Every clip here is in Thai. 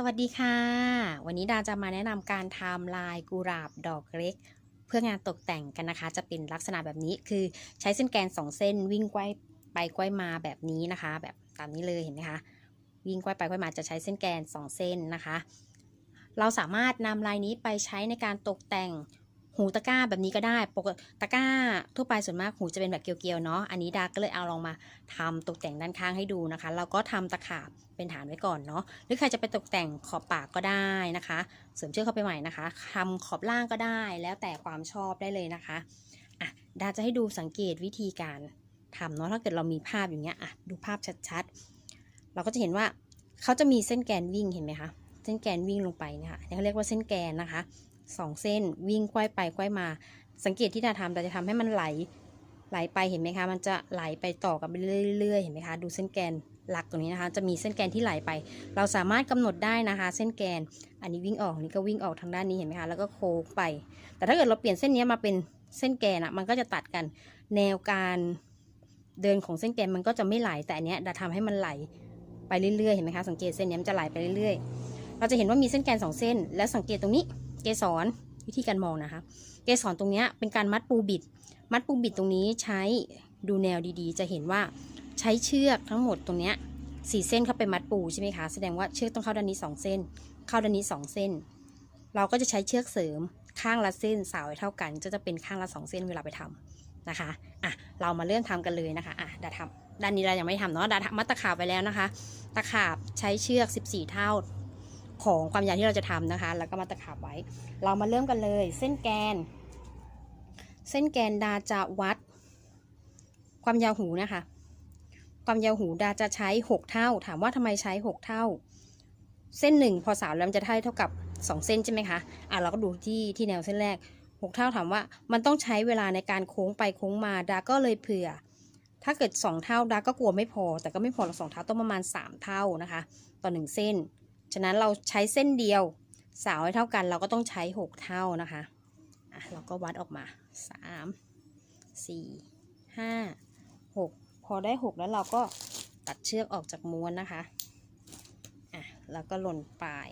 สวัสดีค่ะ วันนี้ดาจะมาแนะนำการทำลายกุหลาบดอกเล็ก เพื่องานตกแต่งกันนะคะ จะเป็นลักษณะแบบนี้คือใช้เส้นแกน2เส้น วิ่งไกว้ไปไกว้มาแบบนี้นะคะ แบบตามนี้เลยเห็นไหมคะวิ่งไกว้ไปไกว้มาจะใช้เส้นแกน2เส้นนะคะ เราสามารถนำลายนี้ไปใช้ในการตกแต่ง หูตะกร้าแบบนี้ก็ได้ ปกติตะกร้าทั่วไปส่วนมากหูจะเป็นแบบเกลียวๆเนาะ อันนี้ดาก็เลยเอาลองมาทำตกแต่งด้านข้างให้ดูนะคะ เราก็ทำตะขาบเป็นฐานไว้ก่อนเนาะ หรือใครจะไปตกแต่งขอบปากก็ได้นะคะ เสริมเชือกเข้าไปใหม่นะคะทำขอบล่างก็ได้ แล้วแต่ความชอบได้เลยนะคะ อะ ดาจะให้ดูสังเกตวิธีการทำเนาะ ถ้าเกิดเรามีภาพอย่างเงี้ย อะ ดูภาพชัดๆ เราก็จะเห็นว่าเขาจะมีเส้นแกนวิ่งเห็นไหมคะ เส้นแกนวิ่งลงไปเนี่ยค่ะเขาเรียกว่าเส้นแกนนะคะ สองเส้น วิ่งควายไปควายมา สังเกตที่ดาทำดาจะทำให้มันไหลไหลไปเห็นไหมคะ มันจะไหลไปต่อกันไปเรื่อยๆ เห็นไหมคะ ดูเส้นแกนหลักตรงนี้นะคะ จะมีเส้นแกนที่ไหลไป เราสามารถกำหนดได้นะคะ เส้นแกน อันนี้วิ่งออกนี้ก็วิ่งออกทางด้านนี้เห็นไหมคะ แล้วก็โค้งไป แต่ถ้าเกิดเราเปลี่ยนเส้นนี้มาเป็นเส้นแกนอะมันก็จะตัดกัน แนวการเดินของเส้นแกนมันก็จะไม่ไหล แต่อันเนี้ยดาทำให้มันไหลไปเรื่อยๆ เห็นไหมคะ สังเกตเส้นนี้มันจะไหลไปเรื่อยๆ เราจะเห็นว่ามีเส้นแกนสองเส้น แล้วสังเกตตรงนี้ สรวิธีการมองนะคะ เกสรตรงเนี้ยเป็นการมัดปูบิด มัดปูบิดตรงนี้ใช้ดูแนวดีๆ จะเห็นว่าใช้เชือกทั้งหมดตรงเนี้ยสี่เส้นเข้าไปมัดปูใช่ไหมคะ แสดงว่าเชือกต้องเข้าด้านนี้สองเส้น เข้าด้านนี้สองเส้น เราก็จะใช้เชือกเสริมข้างละเส้นสาวเท่ากันจะจะเป็นข้างละสองเส้นเวลาไปทำนะคะ อะ เรามาเริ่มทำกันเลยนะคะ อะดาทำด้านนี้เรายังไม่ทำเนาะดาทำมัดตะขาบไปแล้วนะคะ ตะขาบใช้เชือก 14 เท่า ของความยาวที่เราจะทำนะคะ แล้วก็มาตะขาบไว้ เรามาเริ่มกันเลย เส้นแกน เส้นแกนดาจะวัด ความยาวหูนะคะ ความยาวหูดาจะใช้ 6 เท่า ถามว่าทำไมใช้ 6 เท่า เส้นหนึ่งพอสาวแล้วมันจะได้เท่ากับ 2 เส้นใช่ไหมคะ อะเราก็ดูที่ที่แนวเส้นแรก 6 เท่าถามว่า มันต้องใช้เวลาในการโค้งไปโค้งมาดาก็เลยเผื่อถ้าเกิด 2 เท่าดาก็กลัวไม่พอ แต่ก็ไม่พอหรอกสองเท่าต้องประมาณ 3 เท่านะคะ ต่อ 1 เส้น ฉะนั้นเราใช้เส้นเดียวสาวให้เท่ากัน เราก็ต้องใช้ 6 เท่านะคะอะเราก็วัดออกมา 3 4 5 6 พอได้ 6 แล้วเราก็ตัดเชือกออกจากม้วนนะคะอะแล้วก็หล่นปลาย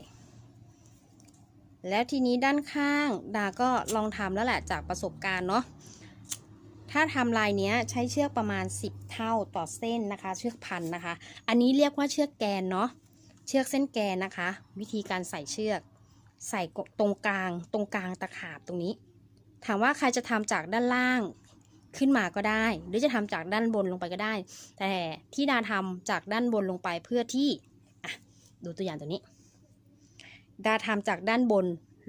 แล้วทีนี้ด้านข้างดาก็ลองทำแล้วแหละจากประสบการณ์เนาะถ้าทำลายเนี้ยใช้เชือกประมาณ 10 เท่าต่อเส้นนะคะ เชือกพันนะคะ อันนี้เรียกว่าเชือกแกนเนาะ เชือกเส้นแกนนะคะ วิธีการใส่เชือก ใส่ตรงกลาง ตรงกลางตะขาบตรงนี้ ถามว่าใครจะทำจากด้านล่างขึ้นมาก็ได้ หรือจะทำจากด้านบนลงไปก็ได้ แต่ที่ดาทำจากด้านบนลงไปเพื่อที่อะดูตัวอย่างตัวนี้ ดาทำจากด้านบน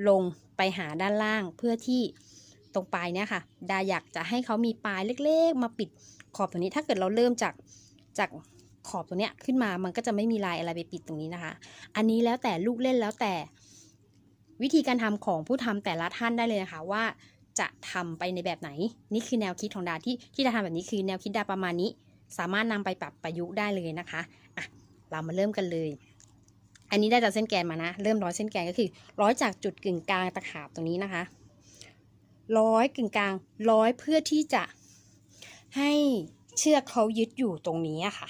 ลงไปหาด้านล่างเพื่อที่ตรงปลายเนี่ยค่ะ ดาอยากจะให้เขามีปลายเล็กๆ มาปิดขอบตรงนี้ ถ้าเกิดเราเริ่มจากจาก ขอบตรงเนี้ยขึ้นมามันก็จะไม่มีลายอะไรไปปิดตรงนี้นะคะ อันนี้แล้วแต่ลูกเล่นแล้วแต่วิธีการทำของผู้ทำแต่ละท่านได้เลยนะคะว่าจะทำไปในแบบไหน นี่คือแนวคิดของดาที่ที่ดาทำแบบนี้คือแนวคิดดาประมาณนี้ สามารถนำไปปรับประยุกต์ได้เลยนะคะอะเรามาเริ่มกันเลย อันนี้ได้จากเส้นแกนมานะ เริ่มร้อยเส้นแกนก็คือ ร้อยจากจุดกึ่งกลางตะขาบตรงนี้นะคะ ร้อยกึ่งกลางร้อยเพื่อที่จะให้เชือกเขายึดอยู่ตรงนี้อะค่ะ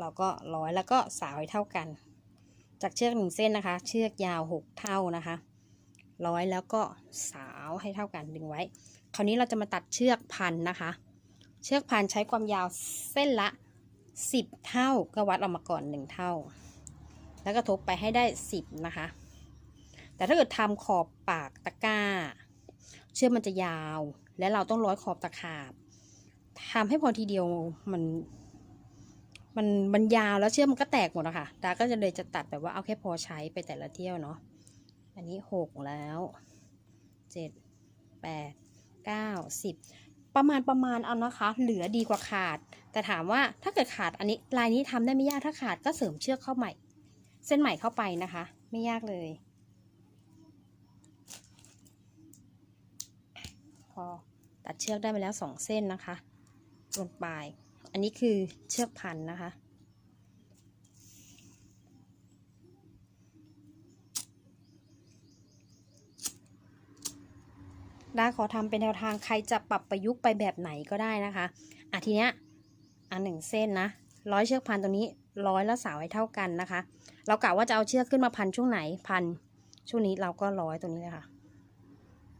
เราก็ร้อยแล้วก็สาวให้เท่ากัน จากเชือกหนึ่งเส้นนะคะ เชือกยาวหกเท่านะคะร้อยแล้วก็สาวให้เท่ากันดึงไว้ คราวนี้เราจะมาตัดเชือกพันนะคะ เชือกพันใช้ความยาวเส้นละสิบเท่าก็วัดออกมาก่อนหนึ่งเท่า แล้วก็ทบไปให้ได้สิบนะคะ แต่ถ้าเกิดทำขอบปากตะกร้า เชือกมันจะยาว และเราต้องร้อยขอบตะขาบทำให้พอทีเดียวมัน มันมันยาวแล้วเชือกมันก็แตกหมดอะค่ะดาก็จะเลยจะตัดแบบว่าเอาแค่พอใช้ไปแต่ละเที่ยวเนาะ อันนี้หกแล้วเจ็ดแปดเก้าสิบประมาณประมาณเอานะคะ เหลือดีกว่าขาด แต่ถามว่าถ้าเกิดขาดอันนี้ลายนี้ทำได้ไม่ยากถ้าขาดก็เสริมเชือกเข้าใหม่ เส้นใหม่เข้าไปนะคะ ไม่ยากเลย พอตัดเชือกได้ไปแล้วสองเส้นนะคะลงปลาย อันนี้คือเชือกพันนะคะ ดาขอทำเป็นแนวทางใครจะปรับประยุกต์ไปแบบไหนก็ได้นะคะอะทีเนี้ยอันหนึ่งเส้นนะร้อยเชือกพันตรงนี้ร้อยแล้วสาวให้เท่ากันนะคะ เรากะว่าจะเอาเชือกขึ้นมาพันช่วงไหนพันช่วงนี้เราก็ร้อยตรงนี้เลยค่ะ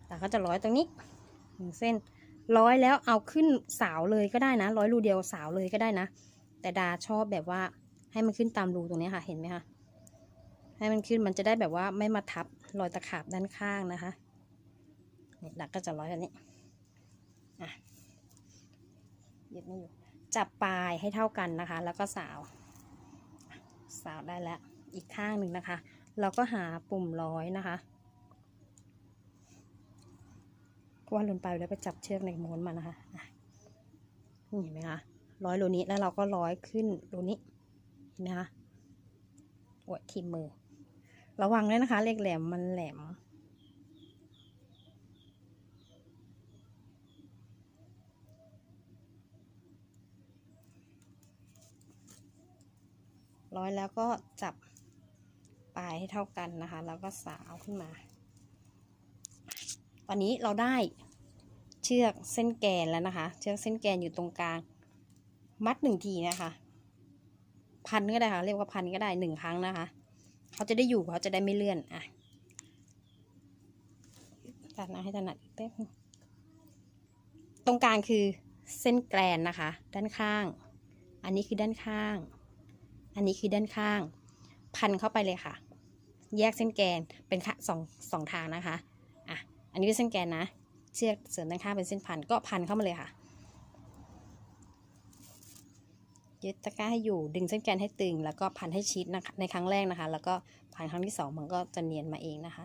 เราก็จะร้อยตรงนี้หนึ่งเส้น ร้อยแล้วเอาขึ้นสาวเลยก็ได้นะ ร้อยรูเดียวสาวเลยก็ได้นะ แต่ดาชอบแบบว่าให้มันขึ้นตามรูตรงนี้ค่ะเห็นไหมคะให้มันขึ้นมันจะได้แบบว่าไม่มาทับรอยตะขาบด้านข้างนะคะนี่ดักก็จะร้อยแบบนี้อะยึดไม่อยู่จับปลายให้เท่ากันนะคะ แล้วก็สาว สาวได้แล้วอีกข้างหนึ่งนะคะ เราก็หาปุ่มร้อยนะคะ ว่าลนไปแล้วไปจับเชือกในม้วนมานะคะนี่เห็นไหมคะร้อยรูนี้แล้วเราก็ร้อยขึ้นรูนี้เห็นไหมคะโอ้ยทีมมือ ระวังด้วยนะคะ เล็กแหลมมันแหลมร้อยแล้วก็จับปลายให้เท่ากันนะคะ แล้วก็สาวขึ้นมา ตอนนี้เราได้ ชือกเส้นแกนแล้วนะคะ เชือกเส้นแกนอยู่ตรงกลาง มัดหนึ่งทีนะคะ พันก็ได้ค่ะ เรียกว่าพันก็ได้หนึ่งครั้งนะคะ เขาจะได้อยู่เขาจะได้ไม่เลื่อนอะตัดนะให้ถนัดแป๊บตรงกลางคือเส้นแกนนะคะ ด้านข้าง อันนี้คือด้านข้าง อันนี้คือด้านข้าง พันเข้าไปเลยค่ะ แยกเส้นแกนเป็นสองสองทางนะคะอะอันนี้คือเส้นแกนนะ เชือกเสริมด้านข้างเป็นเส้นพันก็พันเข้ามาเลยค่ะ ยึดตะกร้าให้อยู่ดึงเส้นแกนให้ตึง แล้วก็พันให้ชิดนะคะในครั้งแรกนะคะ แล้วก็พันครั้งที่สองมันก็จะเนียนมาเองนะคะ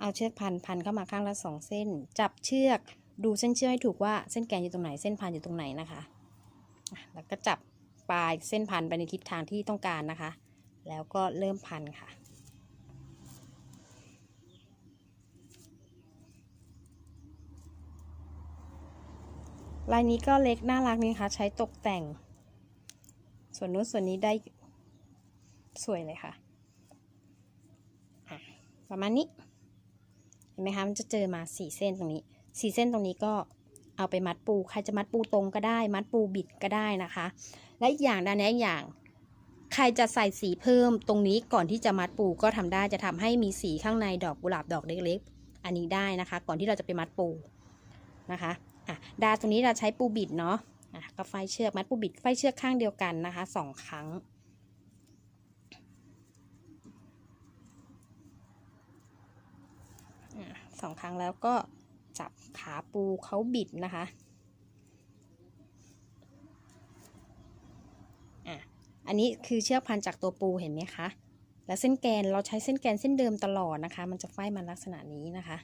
เอาเชือกพันพันเข้ามาข้างละสองเส้น จับเชือกดูเส้นเชือกให้ถูกว่าเส้นแกนอยู่ตรงไหนเส้นพันอยู่ตรงไหนนะคะอะแล้วก็จับปลายเส้นพันไปในทิศทางที่ต้องการนะคะ แล้วก็เริ่มพันค่ะ ลายนี้ก็เล็กน่ารักนี่ค่ะ ใช้ตกแต่ง ส่วนนู้นส่วนนี้ได้สวยเลยค่ะอะ ประมาณนี้ เห็นไหมคะ มันจะเจอมาสี่เส้นตรงนี้สี่เส้นตรงนี้ก็เอาไปมัดปู ใครจะมัดปูตรงก็ได้ มัดปูบิดก็ได้นะคะ และอีกอย่างด้านนี้อีกอย่าง ใครจะใส่สีเพิ่มตรงนี้ก่อนที่จะมัดปูก็ทำได้ จะทำให้มีสีข้างในดอกกุหลาบดอกเล็กๆ อันนี้ได้นะคะ ก่อนที่เราจะไปมัดปูนะคะ อะดาตรงนี้เราใช้ปูบิดเนาะอะก็ไฟเชือกมัดปูบิดไฟเชือกข้างเดียวกันนะคะสองครั้งสองครั้งแล้วก็จับขาปูเขาบิดนะคะอันนี้คือเชือกพันจากตัวปูเห็นไหมคะ แล้วเส้นแกนเราใช้เส้นแกนเส้นเดิมตลอดนะคะ มันจะไฟมันลักษณะนี้นะคะ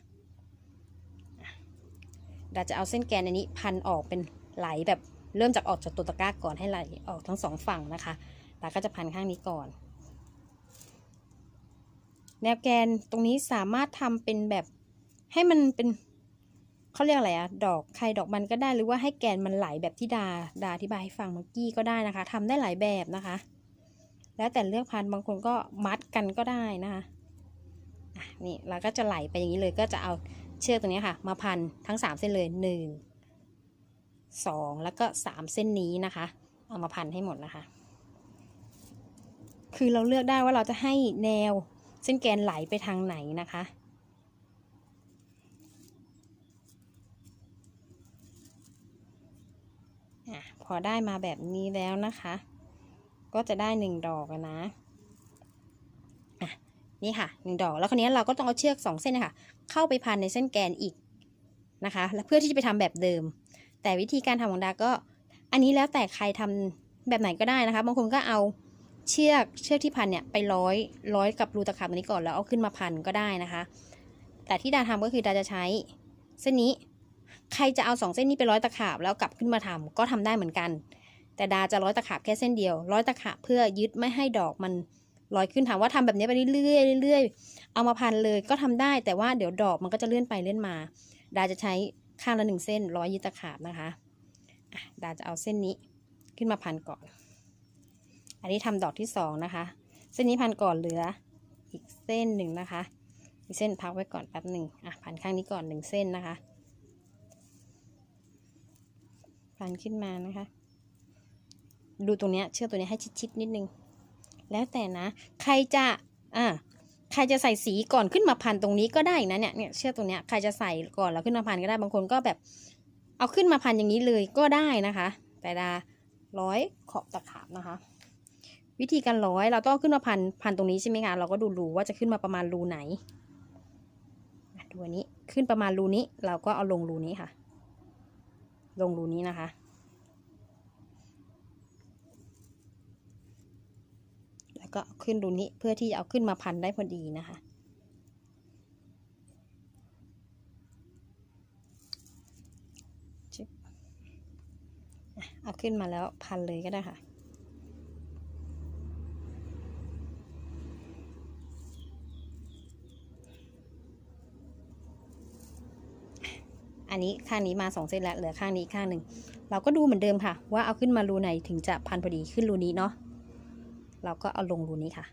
ดาจะเอาเส้นแกนอันนี้พันออกเป็นไหลแบบเริ่มจากออกจากตัวตะกร้าก่อนให้ไหลออกทั้งสองฝั่งนะคะดาก็จะพันข้างนี้ก่อน แนวแกนตรงนี้สามารถทำเป็นแบบให้มันเป็นเขาเรียกอะไรอะดอกใครดอกมันก็ได้หรือว่าให้แกนมันไหลแบบที่ดาดาอธิบายให้ฟังเมื่อกี้ก็ได้นะคะทำได้หลายแบบนะคะ แล้วแต่เลือกพันบางคนก็มัดกันก็ได้นะคะนี่เราก็จะไหลไปอย่างนี้เลยก็จะเอา เชือกตรงนี้ค่ะ มาพันทั้งสามเส้นเลยหนึ่งสองแล้วก็สามเส้นนี้นะคะ เอามาพันให้หมดนะคะ คือเราเลือกได้ว่าเราจะให้แนวเส้นแกนไหลไปทางไหนนะคะพอได้มาแบบนี้แล้วนะคะ ก็จะได้หนึ่งดอกนะอะนี่ค่ะหนึ่งดอกแล้วคราวนี้เราก็ต้องเอาเชือกสองเส้นนะคะ เข้าไปพันในเส้นแกนอีกนะคะและเพื่อที่จะไปทำแบบเดิม แต่วิธีการทำของดาก็ อันนี้แล้วแต่ใครทำแบบไหนก็ได้นะคะบางคนก็เอาเชือกเชือกที่พันเนี่ยไปร้อยร้อยกับรูตะขาบตัวนี้ก่อนแล้วเอาขึ้นมาพันก็ได้นะคะ แต่ที่ดาทำก็คือดาจะใช้เส้นนี้ใครจะเอาสองเส้นนี้ไปร้อยตะขาบแล้วกลับขึ้นมาทำก็ทำได้เหมือนกัน แต่ดาจะร้อยตะขาบแค่เส้นเดียว ร้อยตะขาบเพื่อยึดไม่ให้ดอกมัน ลอยขึ้นถามว่าทำแบบนี้ไปเรื่อยๆเรื่อยๆเอามาพันเลยก็ทำได้แต่ว่าเดี๋ยวดอกมันก็จะเลื่อนไปเลื่อนมา ดาจะใช้ข้างละหนึ่งเส้นร้อยยึดตะขาบนะคะดาจะเอาเส้นนี้ขึ้นมาพันก่อน อันนี้ทำดอกที่สองนะคะ เส้นนี้พันก่อนเหลืออีกเส้นหนึ่งนะคะอีกเส้นพักไว้ก่อนแป๊บหนึ่งอะพันข้างนี้ก่อนหนึ่งเส้นนะคะพันขึ้นมานะคะ ดูตรงเนี้ยเชือกตัวนี้ให้ชิดๆนิดนึง แล้วแต่นะ ใครจะอ่าใครจะใส่สีก่อนขึ้นมาพันตรงนี้ก็ได้นะเนี่ยเนี่ยเชือกตรงเนี้ยใครจะใส่ก่อนแล้วขึ้นมาพันก็ได้บางคนก็แบบ เอาขึ้นมาพันอย่างนี้เลยก็ได้นะคะ แต่ดาร้อยขอบตะขาบนะคะ วิธีการร้อยเราต้องขึ้นมาพันพันตรงนี้ใช่ไหมคะเราก็ดูรูว่าจะขึ้นมาประมาณรูไหนดูอันนี้ขึ้นประมาณรูนี้ เราก็เอาลงรูนี้ค่ะ ลงรูนี้นะคะ แล้ว ก็ขึ้นรูนี้เพื่อที่จะเอาขึ้นมาพันได้พอดีนะคะ เอาขึ้นมาแล้วพันเลยก็ได้ค่ะอันนี้ข้างนี้มาสองเส้นแล้วเหลือข้างนี้ข้างหนึ่งเราก็ดูเหมือนเดิมค่ะ ว่าเอาขึ้นมารูไหนถึงจะพันพอดีขึ้นรูนี้เนาะ เราก็เอาลงรูนี้ค่ะ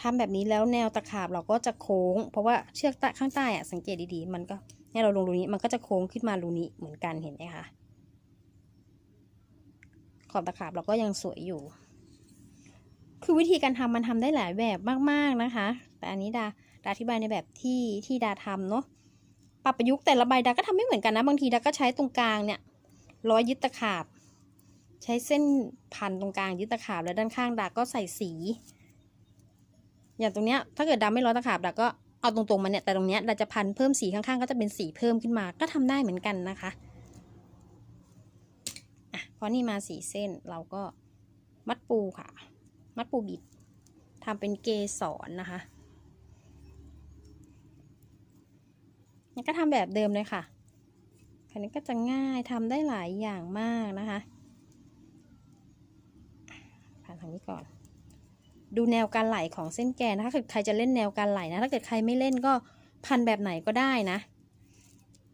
ทำแบบนี้แล้วแนวตะขาบเราก็จะโค้ง เพราะว่าเชือกต้ข้างใต้อะสังเกตดีๆ มันก็เนี่เราลงรูนี้มันก็จะโค้งขึ้นมารูนี้เหมือนกันเห็นไหมคะขอบตะขาบเราก็ยังสวยอยู่ คือวิธีการทำมันทำได้หลายแบบมากๆนะคะ แต่อันนี้ดาดาอธิบายในแบบที่ที่ดาทำเนาะปรับประยุกต์แต่ละใบดาก็ทำไม่เหมือนกันนะ บางทีดาก็ใช้ตรงกลางเนี่ยร้อยยึดตะขาบ ใช้เส้นพันตรงกลางยึดตะขาบแล้วด้านข้างดาก็ใส่สี อย่างตรงเนี้ยถ้าเกิดดาไม่ร้อยตะขาบดาก็เอาตรงๆมาเนี่ยแต่ตรงเนี้ยดาจะพันเพิ่มสีข้างๆ ก็จะเป็นสีเพิ่มขึ้นมาก็ทำได้เหมือนกันนะคะอะพอนี่มาสีเส้นเราก็มัดปูค่ะ มัดปูบิดทำเป็นเกสรนะคะก็ทำแบบเดิมเลยค่ะคันนี้ก็จะง่ายทำได้หลายอย่างมากนะคะ ผ่างนี้ก่อน ดูแนวการไหลของเส้นแกนนะคะถ้าเกิดใครจะเล่นแนวการไหลนะ ถ้าเกิดใครไม่เล่นก็พันแบบไหนก็ได้นะ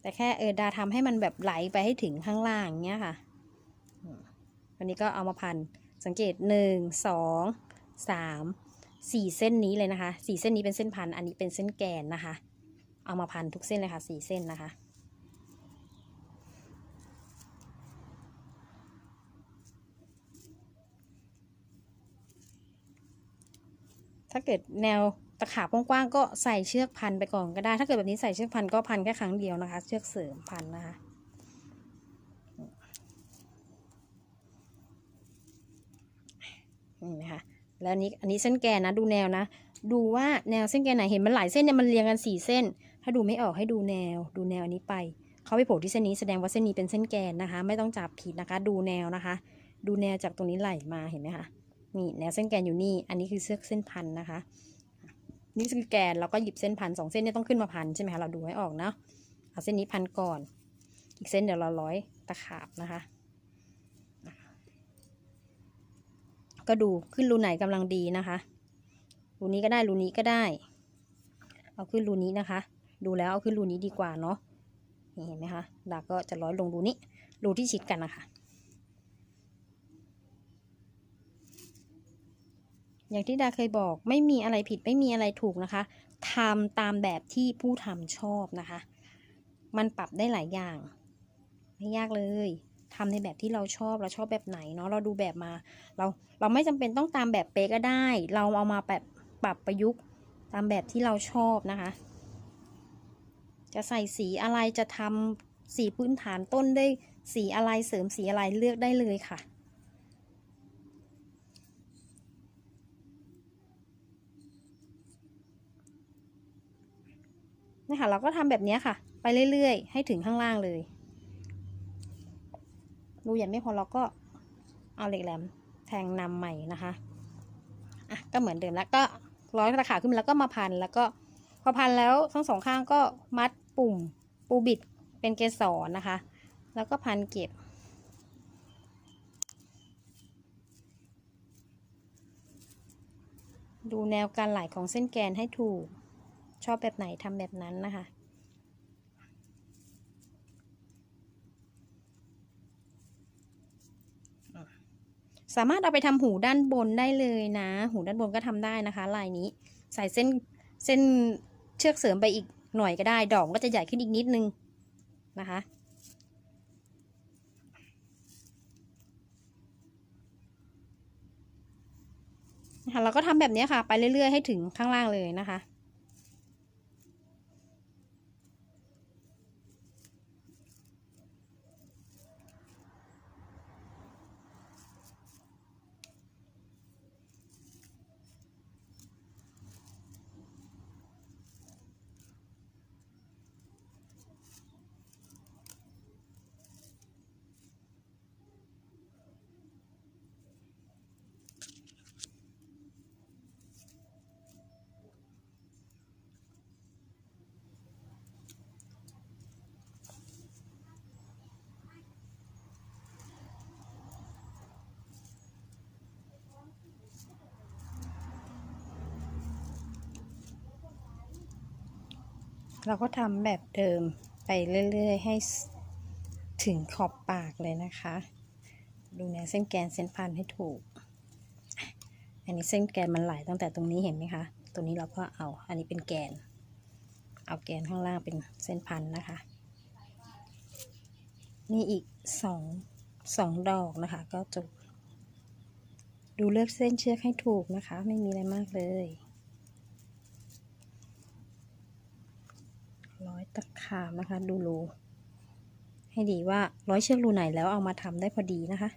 แต่แค่เออดาทำให้มันแบบไหลไปให้ถึงข้างล่างเนี้ยค่ะวันนี้ก็เอามาพันสังเกตหนึ่งสองสามสี่เส้นนี้เลยนะคะสี่เส้นนี้เป็นเส้นพันอันนี้เป็นเส้นแกนนะคะ เอามาพันทุกเส้นเลยค่ะสี่เส้นนะคะ ถ้าเกิดแนวตะขาบกว้างๆก็ใส่เชือกพันไปก่อนก็ได้ ถ้าเกิดแบบนี้ใส่เชือกพันก็พันแค่ครั้งเดียวนะคะ เชือกเสริมพันนะคะนี่นะคะแล้วนี้อันนี้เส้นแกนนะดูแนวนะ ดูว่าแนวเส้นแกนไหนเห็นมันหลายเส้นเนี่ยมันเรียงกันสี่เส้น ถ้าดูไม่ออกให้ดูแนว ดูแนวอันนี้ไป เขาไปโผล่ที่เส้นนี้แสดงว่าเส้นนี้เป็นเส้นแกนนะคะ ไม่ต้องจับผิดนะคะ ดูแนวนะคะ ดูแนวจากตรงนี้ไหลมาเห็นไหมคะ นี่แนวเส้นแกนอยู่นี่ อันนี้คือเสื้อเส้นพันนะคะ นี่คือแกนเราก็หยิบเส้นพันสองเส้นนี่ต้องขึ้นมาพันใช่ไหมคะเราดูให้ออกเนาะเอาเส้นนี้พันก่อน อีกเส้นเดี๋ยวเราร้อยตะขาบนะคะ ก็ดูขึ้นรูไหนกำลังดีนะคะ รูนี้ก็ได้รูนี้ก็ได้ เอาขึ้นรูนี้นะคะ ดูแล้วเอาขึ้นรูนี้ดีกว่าเนาะนี่เห็นไหมคะดาก็จะร้อยลงรูนี้รูที่ชิดกันนะคะ อย่างที่ดาเคยบอกไม่มีอะไรผิดไม่มีอะไรถูกนะคะทำตามแบบที่ผู้ทำชอบนะคะ มันปรับได้หลายอย่าง ไม่ยากเลยทำในแบบที่เราชอบเราชอบแบบไหนเนาะเราดูแบบมา เราเราไม่จำเป็นต้องตามแบบเป๊ะก็ได้ เราเอามาแบบปรับประยุกต์ตามแบบที่เราชอบนะคะ จะใส่สีอะไรจะทำสีพื้นฐานต้นได้สีอะไรเสริมสีอะไรเลือกได้เลยค่ะ นะคะเราก็ทำแบบนี้ค่ะ ไปเรื่อยๆ ให้ถึงข้างล่างเลยรูใหญ่ไม่พอเราก็เอาเหล็กแหลมแทงนำใหม่นะคะอะก็เหมือนเดิมแล้วก็ร้อยตะขาขึ้นแล้วก็มาพันแล้วก็พอพันแล้วทั้งสองข้างก็มัดปุ่มปูบิดเป็นเกสรนะคะ แล้วก็พันเก็บ ดูแนวการไหลของเส้นแกนให้ถูก ชอบแบบไหนทำแบบนั้นนะคะ สามารถเอาไปทำหูด้านบนได้เลยนะ หูด้านบนก็ทำได้นะคะลายนี้ ใส่เส้นเส้นเชือกเสริมไปอีกหน่อยก็ได้ ดอกก็จะใหญ่ขึ้นอีกนิดนึงนะคะเราก็ทำแบบนี้ค่ะ ไปเรื่อยๆ ให้ถึงข้างล่างเลยนะคะ เราก็ทำแบบเดิมไปเรื่อยๆ ให้ถึงขอบปากเลยนะคะ ดูแนวเส้นแกนเส้นพันให้ถูก อันนี้เส้นแกนมันไหลตั้งแต่ตรงนี้เห็นไหมคะตรงนี้เราก็เอา อันนี้เป็นแกน เอาแกนข้างล่างเป็นเส้นพันนะคะ นี่อีกสองสองดอกนะคะ ก็จบ ดูเลือกเส้นเชือกให้ถูกนะคะ ไม่มีอะไรมากเลย ร้อยตะขาบนะคะ ดูรูให้ดีว่าร้อยเชือกรูไหนแล้วเอามาทำได้พอดีนะคะ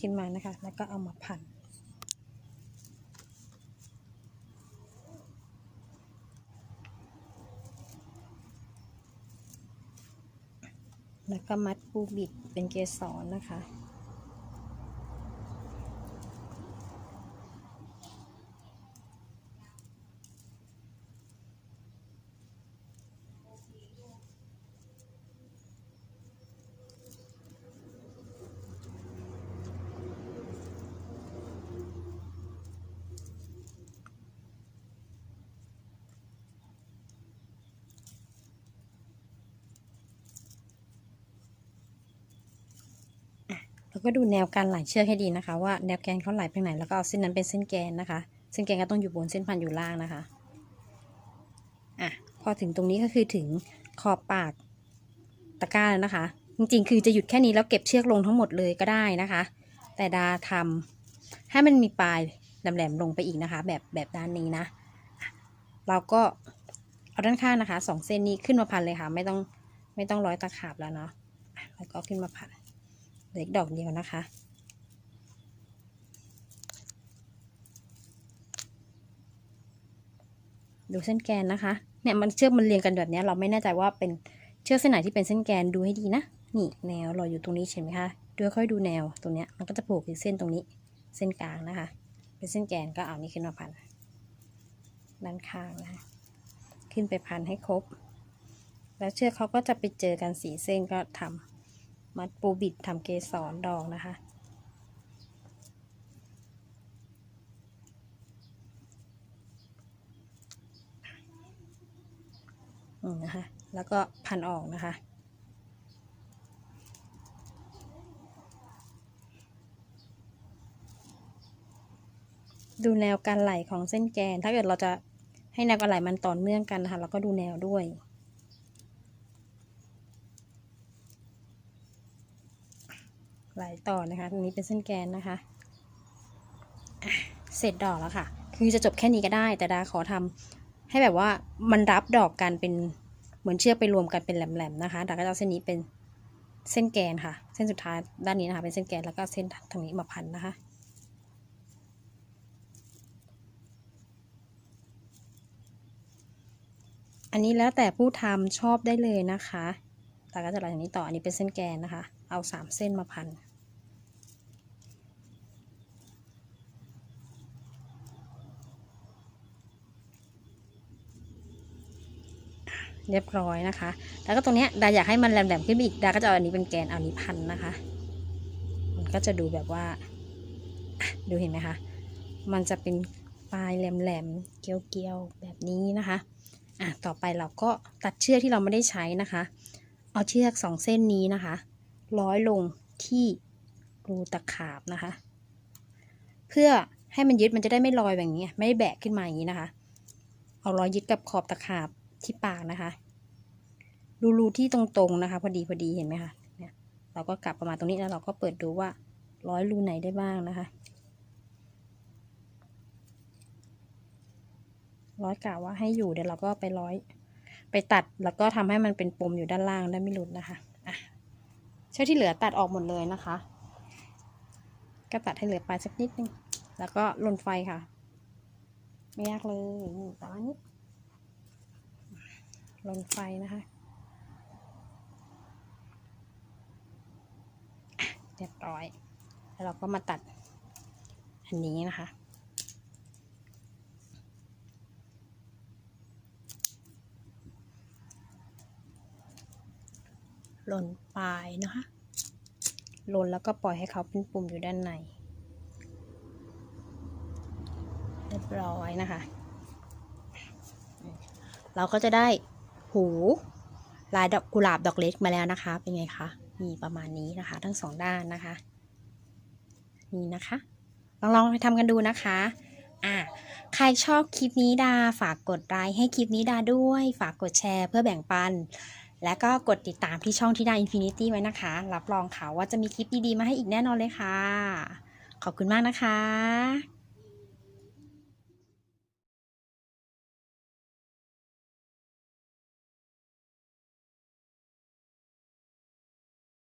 ขึ้นมานะคะ แล้วก็เอามาพันแล้วก็มัดปูบิดเป็นเกสรนะคะ แล้วแนวการไหลเชือกให้ดีนะคะ ว่าแนวแกนเขาไหลไปไหนแล้วก็เอาเส้นนั้นเป็นเส้นแกนนะคะ เส้นแกนก็ต้องอยู่บนเส้นพันอยู่ล่างนะคะอะพอถึงตรงนี้ก็คือถึงขอบปากตะกร้าแล้วนะคะ จริงๆ คือจะหยุดแค่นี้แล้วเก็บเชือกลงทั้งหมดเลยก็ได้นะคะ แต่ดาทำให้มันมีปลายแหลมๆลงไปอีกนะคะ แบบแบบด้านนี้นะ เราก็เอาด้านข้างนะคะสองเส้นนี้ขึ้นมาพันเลยค่ะ ไม่ต้องไม่ต้องร้อยตะขาบแล้วเนาะอะแล้วก็ขึ้นมาพัน เหลืออีกดอกเดียวนะคะ ดูเส้นแกนนะคะ เนี่ยมันเชือกมันเรียงกันแบบนี้เราไม่แน่ใจว่าเป็นเชือกเส้นไหนที่เป็นเส้นแกนดูให้ดีนะ นี่แนวเราอยู่ตรงนี้ใช่ไหมคะดูค่อยดูแนวตรงเนี้ยมันก็จะผูกอีกเส้นตรงนี้เส้นกลางนะคะ เป็นเส้นแกนก็เอานี้ขึ้นมาพันด้านข้างนะคะขึ้นไปพันให้ครบ แล้วเชือกเขาก็จะไปเจอกันสีเส้นก็ทำ มัดปูบิดทำเกสรดอกนะคะ อืมนะคะ แล้วก็พันออกนะคะดูแนวการไหลของเส้นแกน ถ้าเกิดเราจะให้แนวการไหลมันต่อเนื่องกันนะคะเราก็ดูแนวด้วย หลต่อนะคะ ตรงนี้เป็นเส้นแกนนะคะเสร็จดอกแล้วค่ะ คือจะจบแค่นี้ก็ได้ แต่ดาขอทำให้แบบว่ามันรับดอกกันเป็นเหมือนเชือกไปรวมกันเป็นแหลมๆนะคะดาก็จะเอาเส้นนี้เป็นเส้นแกนค่ะ เส้นสุดท้ายด้านนี้นะคะ เป็นเส้นแกนแล้วก็เส้นทางนี้มาพันนะคะอันนี้แล้วแต่ผู้ทำชอบได้เลยนะคะ ต่ก็จะไหลอย่างนี้ต่ออันนี้เป็นเส้นแกนนะคะ เอาสามเส้นมาพันเรียบร้อยนะคะ แล้วก็ตรงเนี้ยดาอยากให้มันแหลมๆขึ้นอีก ดาก็จะเอาอันนี้เป็นแกน เอาอันนี้พันนะคะ มันก็จะดูแบบว่า ดูเห็นไหมคะ มันจะเป็นปลายแหลมๆ เกลียวๆ แบบนี้นะคะ อะ ต่อไปเราก็ตัดเชือกที่เราไม่ได้ใช้นะคะ เอาเชือกสองเส้นนี้นะคะ ร้อยลงที่รูตะขาบนะคะ เพื่อให้มันยึดมันจะได้ไม่ลอยแบบนี้ ไม่ได้แบกขึ้นมาอย่างนี้นะคะ เอาร้อยยึดกับขอบตะขาบที่ปากนะคะ รูรูที่ตรงๆนะคะ พอดีพอดีเห็นไหมคะเนี่ยเราก็กลับประมาณตรงนี้แล้วเราก็เปิดดูว่าร้อยรูไหนได้บ้างนะคะร้อยกะว่าให้อยู่เดี๋ยวเราก็ไปร้อย ไปตัดแล้วก็ทำให้มันเป็นปมอยู่ด้านล่างได้ไม่หลุดนะคะอะเชือกที่เหลือตัดออกหมดเลยนะคะ ก็ตัดให้เหลือปลายสักนิดนึงแล้วก็ลนไฟค่ะ ไม่ยากเลยนี่ประมาณนี้ลนไฟนะคะเรียบร้อย แล้วเราก็มาตัดอันนี้นะคะ หล่นปลายนะคะหล่นแล้วก็ปล่อยให้เขาเป็นปุ่มอยู่ด้านในเรียบร้อยนะคะ เราก็จะได้หูลายดอกกุหลาบดอกเล็กมาแล้วนะคะ เป็นไงคะมีประมาณนี้นะคะ ทั้งสองด้านนะคะ นี่นะคะ ลองลองไปทำกันดูนะคะอะใครชอบคลิปนี้ดาฝากกดไลค์ให้คลิปนี้ดาด้วย ฝากกดแชร์เพื่อแบ่งปัน และก็กดติดตามที่ช่องที่ดาอินฟินิตี้ไว้นะคะ รับรองค่ะว่าจะมีคลิปดีๆ มาให้อีกแน่นอนเลยค่ะ ขอบคุณมากนะคะ